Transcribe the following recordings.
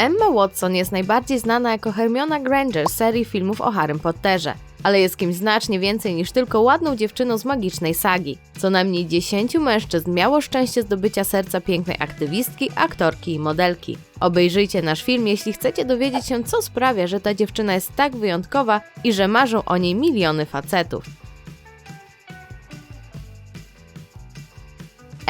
Emma Watson jest najbardziej znana jako Hermiona Granger z serii filmów o Harrym Potterze, ale jest kimś znacznie więcej niż tylko ładną dziewczyną z magicznej sagi. Co najmniej 10 mężczyzn miało szczęście zdobycia serca pięknej aktywistki, aktorki i modelki. Obejrzyjcie nasz film, jeśli chcecie dowiedzieć się, co sprawia, że ta dziewczyna jest tak wyjątkowa i że marzą o niej miliony facetów.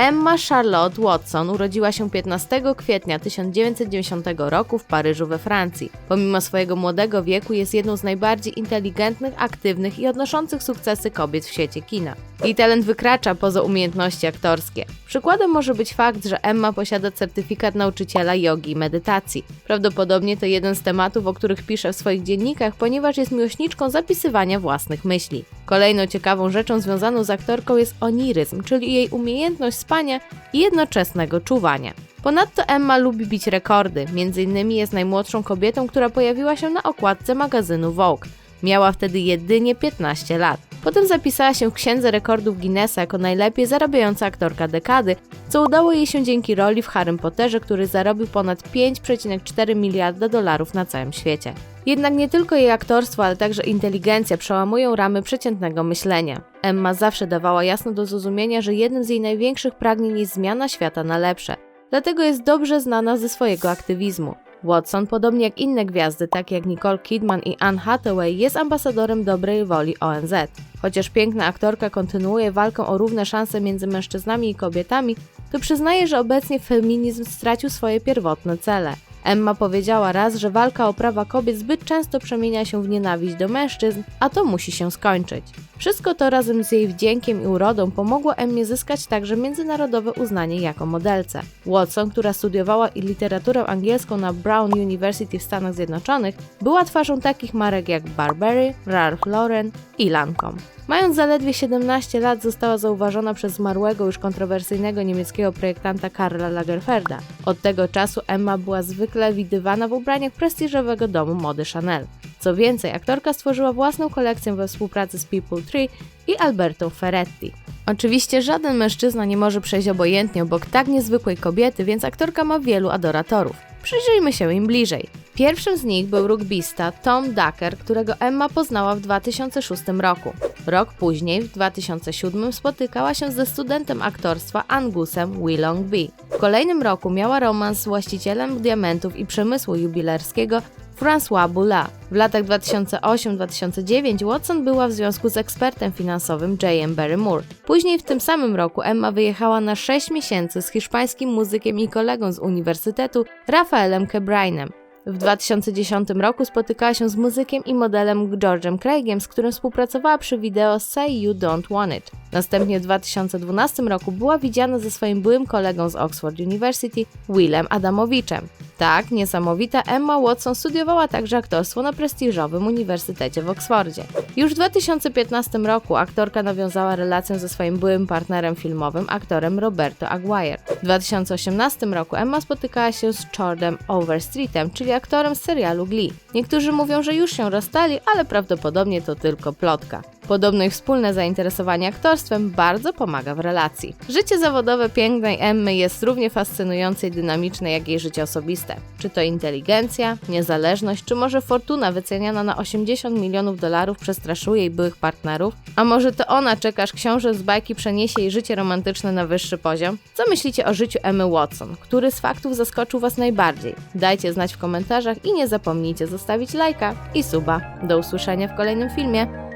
Emma Charlotte Watson urodziła się 15 kwietnia 1990 roku w Paryżu we Francji. Pomimo swojego młodego wieku jest jedną z najbardziej inteligentnych, aktywnych i odnoszących sukcesy kobiet w świecie kina. Jej talent wykracza poza umiejętności aktorskie. Przykładem może być fakt, że Emma posiada certyfikat nauczyciela jogi i medytacji. Prawdopodobnie to jeden z tematów, o których pisze w swoich dziennikach, ponieważ jest miłośniczką zapisywania własnych myśli. Kolejną ciekawą rzeczą związaną z aktorką jest oniryzm, czyli jej umiejętność spania i jednoczesnego czuwania. Ponadto Emma lubi bić rekordy, innymi jest najmłodszą kobietą, która pojawiła się na okładce magazynu Vogue. Miała wtedy jedynie 15 lat. Potem zapisała się w księdze rekordów Guinnessa jako najlepiej zarabiająca aktorka dekady, co udało jej się dzięki roli w Harrym Potterze, który zarobił ponad 5,4 miliarda dolarów na całym świecie. Jednak nie tylko jej aktorstwo, ale także inteligencja przełamują ramy przeciętnego myślenia. Emma zawsze dawała jasno do zrozumienia, że jednym z jej największych pragnień jest zmiana świata na lepsze. Dlatego jest dobrze znana ze swojego aktywizmu. Watson, podobnie jak inne gwiazdy, takie jak Nicole Kidman i Anne Hathaway, jest ambasadorem dobrej woli ONZ. Chociaż piękna aktorka kontynuuje walkę o równe szanse między mężczyznami i kobietami, to przyznaje, że obecnie feminizm stracił swoje pierwotne cele. Emma powiedziała raz, że walka o prawa kobiet zbyt często przemienia się w nienawiść do mężczyzn, a to musi się skończyć. Wszystko to razem z jej wdziękiem i urodą pomogło Emmie zyskać także międzynarodowe uznanie jako modelce. Watson, która studiowała literaturę angielską na Brown University w Stanach Zjednoczonych, była twarzą takich marek jak Burberry, Ralph Lauren i Lancome. Mając zaledwie 17 lat została zauważona przez zmarłego już kontrowersyjnego niemieckiego projektanta Karla Lagerfelda. Od tego czasu Emma była zwykle widywana w ubraniach prestiżowego domu mody Chanel. Co więcej, aktorka stworzyła własną kolekcję we współpracy z People Tree i Alberto Ferretti. Oczywiście żaden mężczyzna nie może przejść obojętnie obok tak niezwykłej kobiety, więc aktorka ma wielu adoratorów. Przyjrzyjmy się im bliżej. Pierwszym z nich był rugbista Tom Ducker, którego Emma poznała w 2006 roku. Rok później, w 2007, spotykała się ze studentem aktorstwa Angusem Willong B. W kolejnym roku miała romans z właścicielem diamentów i przemysłu jubilerskiego François Boula. W latach 2008-2009 Watson była w związku z ekspertem finansowym J.M. Barrymore. Później w tym samym roku Emma wyjechała na 6 miesięcy z hiszpańskim muzykiem i kolegą z uniwersytetu Rafaelem Kebrainem. W 2010 roku spotykała się z muzykiem i modelem George'em Craigiem, z którym współpracowała przy wideo Say You Don't Want It. Następnie w 2012 roku była widziana ze swoim byłym kolegą z Oxford University, Willem Adamowiczem. Tak, niesamowita Emma Watson studiowała także aktorstwo na prestiżowym Uniwersytecie w Oksfordzie. Już w 2015 roku aktorka nawiązała relację ze swoim byłym partnerem filmowym, aktorem Roberto Aguirre. W 2018 roku Emma spotykała się z Chordem Overstreetem, czyli aktorem serialu Glee. Niektórzy mówią, że już się rozstali, ale prawdopodobnie to tylko plotka. Podobno wspólne zainteresowanie aktorstwem bardzo pomaga w relacji. Życie zawodowe pięknej Emmy jest równie fascynujące i dynamiczne jak jej życie osobiste. Czy to inteligencja, niezależność, czy może fortuna wyceniana na 80 milionów dolarów przestraszyła jej byłych partnerów? A może to ona, czekasz książę z bajki, przeniesie jej życie romantyczne na wyższy poziom? Co myślicie o życiu Emmy Watson? Który z faktów zaskoczył Was najbardziej? Dajcie znać w komentarzach i nie zapomnijcie zostawić lajka i suba. Do usłyszenia w kolejnym filmie.